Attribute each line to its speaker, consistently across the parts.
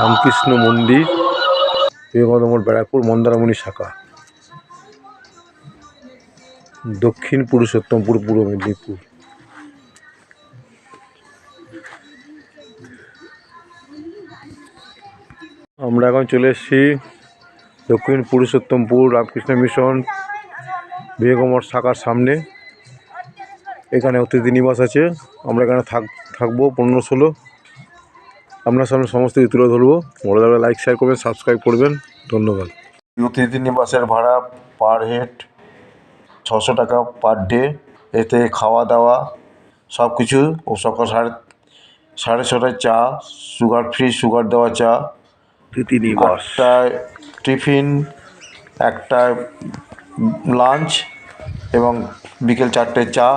Speaker 1: রামকৃষ্ণ মন্দির বিবেকানন্দ ব্যারাকপুর, মন্দারমণি শাখা। দক্ষিণ পুরুষোত্তমপুর, পূর্ব মেদিনীপুর। আমরা এখন চলে এসেছি দক্ষিণ পুরুষোত্তমপুর রামকৃষ্ণ মিশন বিবেকমঠ শাখার সামনে। এখানে অতিথি নিবাস আছে। আমরা এখানে থাক, থাকব পনেরো ষোলো। আপনার সামনে সমস্ত কিছু তুলে ধরবো। বড় দাদা লাইক শেয়ার করবেন সাবস্ক্রাইব করবেন। ধন্যবাদ। অতিথি নিবাসের ভাড়া পার হেড ছশো টাকা পার ডে এতে খাওয়া দাওয়া সব কিছু ও সকাল সাড়ে সাড়ে ছটায় চা সুগার ফ্রি সুগার দেওয়া চা। একটায় টিফিন একটায় লাঞ্চ এবং বিকেল চারটে চা।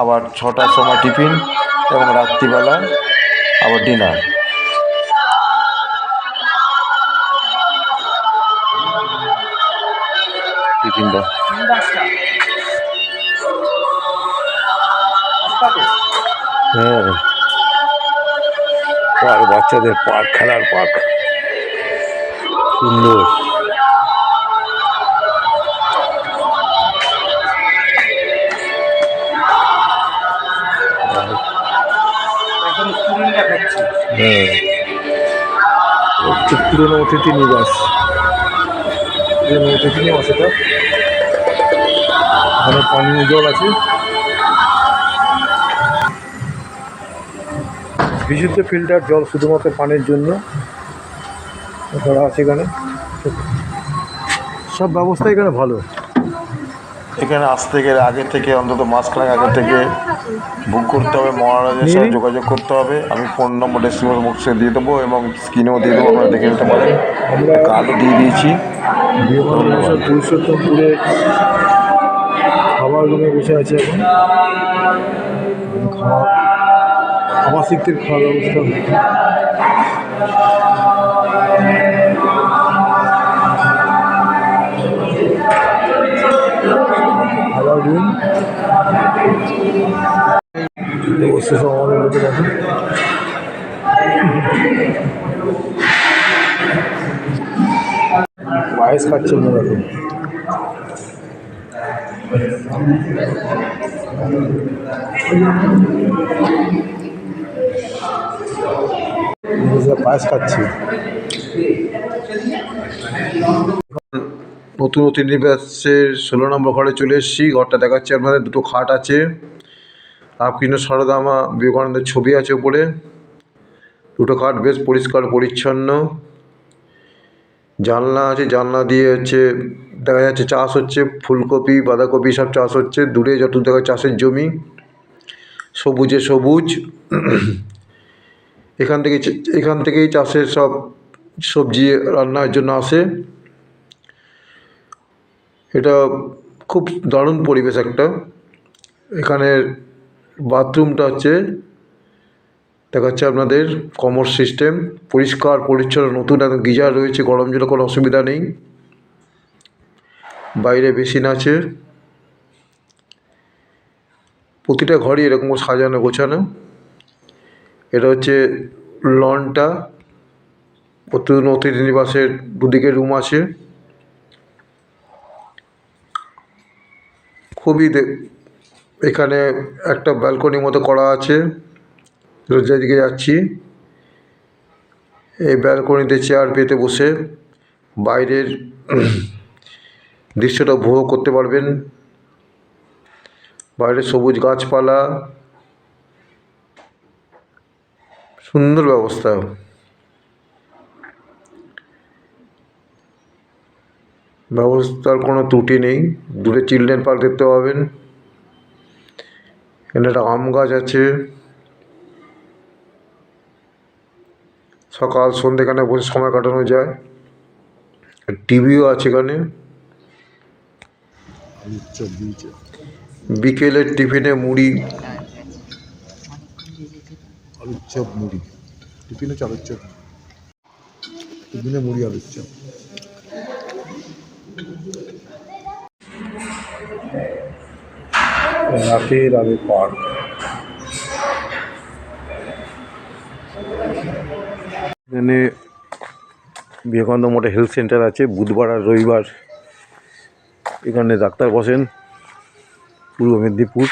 Speaker 1: আবার ছটার সময় টিফিন এবং রাত্রিবেলা আবার dinner. টিফিনটা হ্যাঁ। বাচ্চাদের পার্ক খেলার পার্ক। সুন্দর। পুরোনো অতিথি নিবাস। পুরোনো অতিথি নিবাস এটা। এখানে পানীয় জল আছে। বিশুদ্ধ ফিল্টার জল শুধুমাত্র পানের জন্য এছাড়া আছে এখানে। সব ব্যবস্থা এখানে ভালো। এখানে আসতে গেলে আগে থেকে অন্তত মাসখানেক আগে থেকে বুক করতে হবে মহারাজের সাথে যোগাযোগ করতে হবে। আমি ফোন নম্বর ডেসক্রিপশন বক্সে দিয়ে দেবো এবং স্ক্রিনেও দিয়ে দেবো আপনারা দেখে নিতে পারেন। কার্ডও দিয়ে দিয়েছি। পুরুষোত্তমপুরে খাবার রুমে বসে আছে এখন। খাওয়া আবাসিকদের খাওয়ার ব্যবস্থা খাবার রুম। বসে সব আমাদের লোকের আছে পায়েস খাচ্ছেন না দেখুন পায়েস খাচ্ছি নতুন নতুন নিবাসের ষোলো নম্বর ঘরে চলে এসেছি। ঘরটা দেখাচ্ছি আপনাদের, দুটো খাট আছে। রামকৃষ্ণ সারদামা বিবেকানন্দের ছবি আছে উপরে। দুটো খাট বেশ পরিষ্কার, পরিচ্ছন্ন। জানলা আছে, জানলা দিয়ে হচ্ছে, দেখা যাচ্ছে চাষ হচ্ছে, ফুলকপি, বাঁধাকপি সব চাষ হচ্ছে। দূরে যত দেখা চাষের জমি। সবুজে সবুজ। এখান থেকে, এখান থেকেই চাষের সব সবজি রান্নার জন্য আসে। এটা খুব দারুণ পরিবেশ একটা। এখানের বাথরুমটা হচ্ছে, দেখাচ্ছে আপনাদের কমর সিস্টেম, পরিষ্কার, পরিচ্ছন্ন, নতুন একদম গিজার রয়েছে, গরম জলে কোনো অসুবিধা নেই। বাইরে বেসিন আছে। প্রতিটা ঘরই এরকম সাজানো, গোছানো। এটা হচ্ছে লনটা প্রতিদিন অতিথি নিবাসের দুদিকে রুম আছে। খুবই এখানে একটা ব্যালকনির মতো করা আছে। যেদিকে যাচ্ছি। এই ব্যালকনিতে চেয়ার পেতে বসে বাইরের দৃশ্যটা উপভোগ করতে পারবেন। বাইরে সবুজ গাছপালা। সুন্দর ব্যবস্থা। ব্যবস্থার কোনো ত্রুটি নেই। দূরে চিলড্রেন পার্ক দেখতে পাবেন। এখানে একটা আম গাছ আছে। সকাল, সন্ধ্যে এখানে বসে সময় কাটানো যায়। টিভিও আছে এখানে। বিকেলের টিফিনে মুড়ি। আলুর চপ মুড়ি। টিফিনে হচ্ছে আলুর চপ। টিফিনে মুড়ি, আলুর চপ। রাতের আলো পার্ক। এখানে বিবেকানন্দ মোটে হেলথ সেন্টার আছে, বুধবার আর রবিবার। এখানে ডাক্তার বসেন, পূর্ব মেদিনীপুর।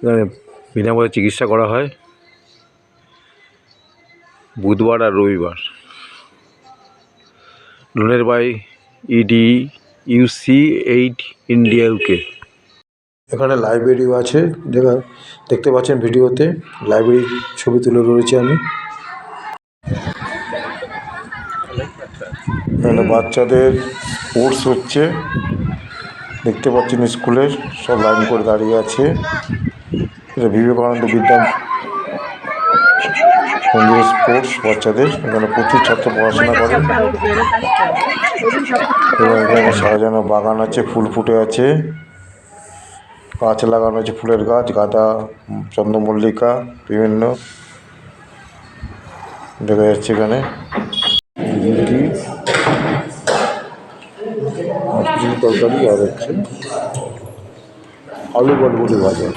Speaker 1: এখানে বিনামূল্যে চিকিৎসা করা হয়, বুধবার আর রবিবার। Donate by ED UC eight India UK এখানে লাইব্রেরিও আছে দেখা দেখতে পাচ্ছেন ভিডিওতে লাইব্রেরির ছবি তুলে ধরেছি আমি। এখানে বাচ্চাদের স্পোর্টস হচ্ছে, দেখতে পাচ্ছেন স্কুলের সব লাইন করে দাঁড়িয়ে আছে। এটা বিবেকানন্দ বিদ্যা মন্দিরের স্পোর্টস বাচ্চাদের, এখানে প্রচুর ছাত্র পড়াশোনা করে। এবং এখানে সাজানো বাগান আছে, ফুল ফুটে আছে। গাছ লাগানো আছে, ফুলের গাছ, গাঁদা, চন্দ্রমল্লিকা, বিভিন্ন। দেখা যাচ্ছে এখানে। তরকারি আর হচ্ছে আলু বটবটি ভাজা।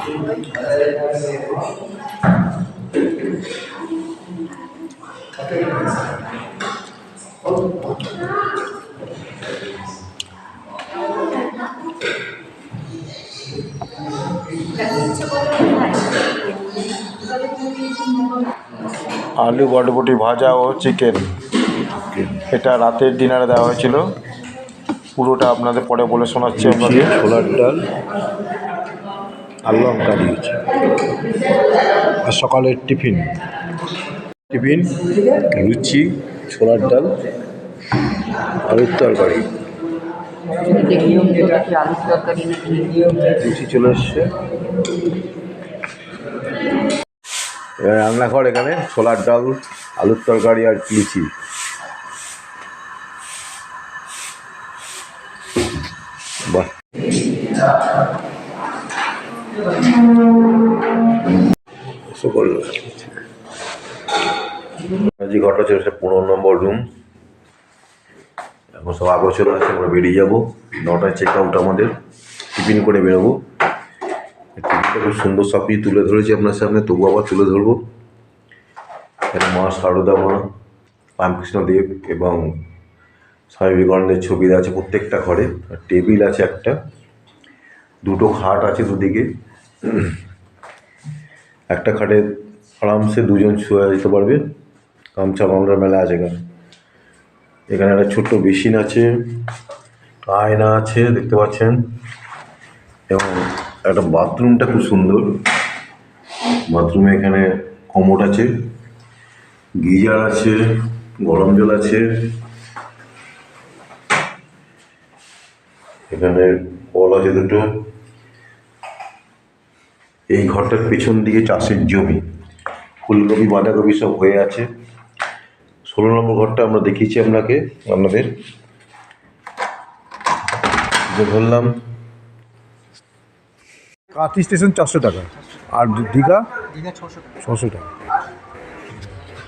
Speaker 1: আলু বটবটি ভাজা ও চিকেন এটা রাতের ডিনারে দেওয়া হয়েছিল। পুরোটা আপনাদের পরে বলে শোনাচ্ছি আপনাদের। ছোলার ডাল আর লঙ্কা দিয়েছি। আর সকালের টিফিন। টিফিন লুচি ছোলার ডাল আলুর তরকারি।
Speaker 2: আলুর তরকারি নাকি?
Speaker 1: লুচি চলে এসছে। রান্নাঘর এখানে, ছোলার ডাল, আলুর তরকারি আর লুচি। জি ঘরটা ছিল সেটা পনেরো নম্বর রুম এখন সব আগোচর আছে, আমরা বেরিয়ে যাব। নটায় চেক আউট আমাদের। টিফিন করে বেরোবো। টিফিনটা খুব সুন্দর সব তুলে ধরেছি আপনার সামনে তবু আবার তুলে ধরবো। এখানে মা সারদা মা, রামকৃষ্ণ দেব এবং স্বামী বিবেকানন্দের ছবি আছে প্রত্যেকটা ঘরে টেবিল আছে একটা, দুটো খাট আছে দুদিকে। একটা খাটে আরামসে দুজন শুয়ে যেতে পারবে, গামছা মামলা মেলা আছে এখানে। এখানে একটা ছোট্ট বেসিন আছে, আয়না আছে, দেখতে পাচ্ছেন, এবং একটা বাথরুমটা খুব সুন্দর। বাথরুমে এখানে কমোড আছে, গিজার আছে, গরম জল আছে। এখানে কল আছে দুটো। এই ঘরটার পেছন দিকে চাষের জমি। ফুলকপি, বাঁধাকপি সব হয়ে আছে। ষোলো নম্বর ঘরটা আমরা দেখিয়েছি আপনাকে, আপনাদের। ধরলাম কাঁথি স্টেশন চারশো টাকা। আর দীঘা
Speaker 3: দীঘা ছশো টাকা।
Speaker 1: ছশো টাকা।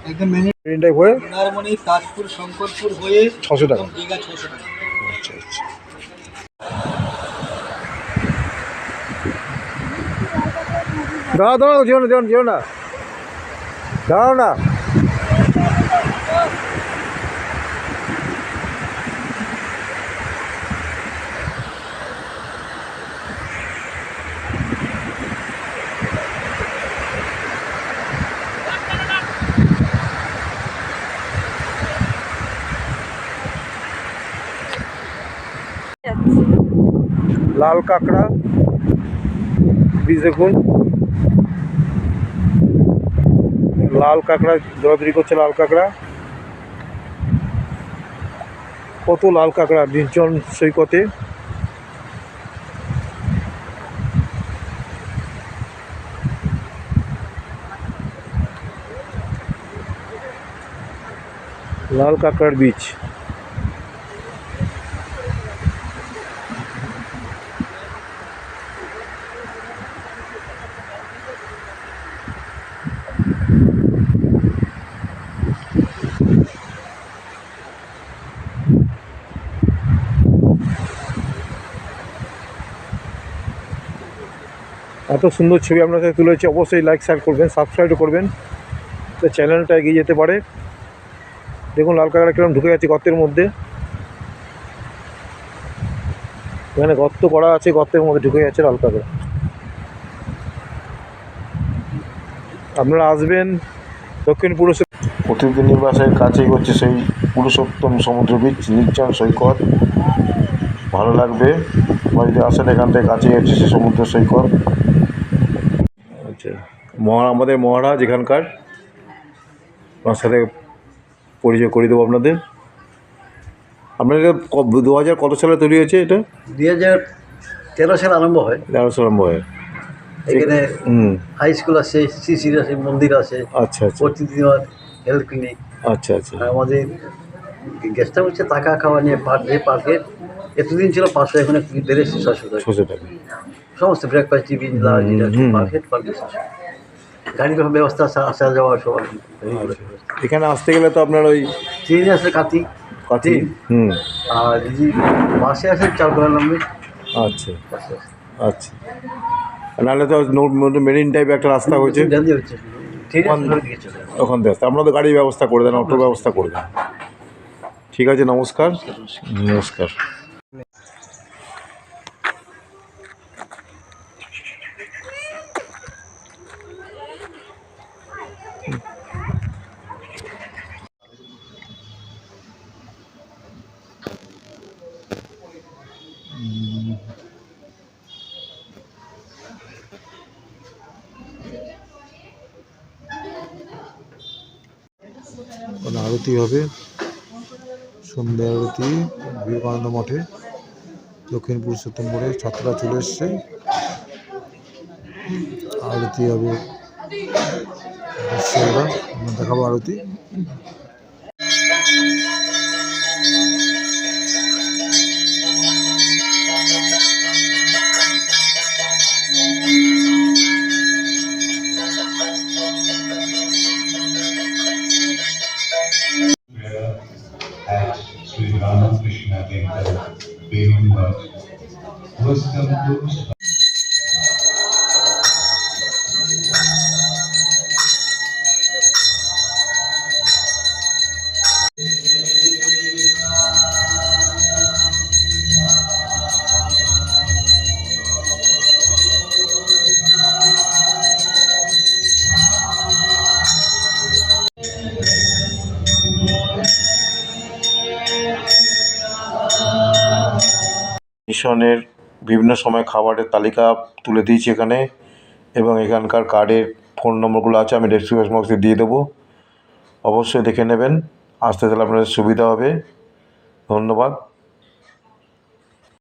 Speaker 3: একদম মেনে
Speaker 1: ট্রেনটাই হয়ে
Speaker 3: মন্দারমণি তাজপুর শঙ্করপুর হয়ে
Speaker 1: ছশো টাকা।
Speaker 3: দীঘা ছশো টাকা।
Speaker 1: আচ্ছা আচ্ছা। দাঁড়াও দাঁড়াও যেও না যেও না যেও না। দাঁড়াও না। লাল কাঁকড়া দেখুন লাল কাঁকড়া দৌড়াদৌড়ি করছে লাল কাঁকড়া। কত লাল কাঁকড়া, নির্জন সৈকতে। লাল কাঁকড়ার বীজ। এত সুন্দর ছবি আপনার সাথে তুলেছি অবশ্যই লাইক শেয়ার করবেন সাবস্ক্রাইবও করবেন। তো চ্যানেলটা এগিয়ে যেতে পারে। দেখুন, লাল কাঁকড়া কিরম ঢুকে যাচ্ছে গর্তের মধ্যে। এখানে গর্ত করা আছে, গর্তের মধ্যে ঢুকে যাচ্ছে লাল কাঁকড়া আপনারা আসবেন দক্ষিণ পুরুষ প্রতিদিন নিবাসের কাছেই হচ্ছে সেই পুরুষোত্তম সমুদ্র বীচ নির্জন সৈকত। ভালো লাগবে। বা যদি আসেন এখান থেকে হচ্ছে সেই সমুদ্র সৈকত। আচ্ছা মহা আমাদের মহারাজ এখানকার। ওনার সাথে পরিচয় করে দেবো আপনাদের। আপনাদের দু হাজার কত সালে তৈরি হয়েছে এটা?
Speaker 2: দুই হাজার তেরো সাল আরম্ভ হয়।
Speaker 1: তেরোশো আরম্ভ হয়।
Speaker 2: এখানে হাই স্কুল আছে সিসির আছে মন্দির আছে
Speaker 1: আচ্ছা আচ্ছা।
Speaker 2: প্রতিদিন হেলথ ক্লিনিক
Speaker 1: আচ্ছা আচ্ছা।
Speaker 2: আমাদের গেস্ট হাউস হচ্ছে টাকা খাওয়া নিয়ে পার ডে এতদিন ছিল পাঁচশো এখন একটু বেড়েছে ছশো টাকা।
Speaker 1: ছশো টাকা।
Speaker 2: সমস্ত breakfast. Per head per day গাড়ির ব্যবস্থা আসা যাওয়া সব
Speaker 1: এখানে আসতে গেলে তো আপনার ওই
Speaker 2: ট্রেনে আছে কাতি
Speaker 1: কাছে হুম।
Speaker 2: আর যদি বাসে আছে চারকোলা নামবে
Speaker 1: আচ্ছা। আচ্ছা। নাহলে তো মেরিন টাইপ একটা রাস্তা হয়েছে। ওখান- থেকে আসতে। আপনারা তো গাড়ির ব্যবস্থা করে দেন অটোর ব্যবস্থা করে দেন। ঠিক আছে নমস্কার। নমস্কার। আরতি হবে। সন্ধ্যা আরতি বিবেকানন্দ মঠে। দক্ষিণ পুরুষোত্তম মোড়ে ছাত্ররা চলে এসছে। আরতি হবে দেখাবো আরতি।
Speaker 4: Welcome to
Speaker 1: মিশনের বিভিন্ন সময় খাবারের তালিকা তুলে দিয়েছি এখানে এবং এখানকার কার্ডের ফোন নম্বরগুলো আছে, আমি ডেসক্রিপশন বক্সে দিয়ে দেবো। অবশ্যই দেখে নেবেন। আসতে তাহলে আপনাদের সুবিধা হবে। ধন্যবাদ।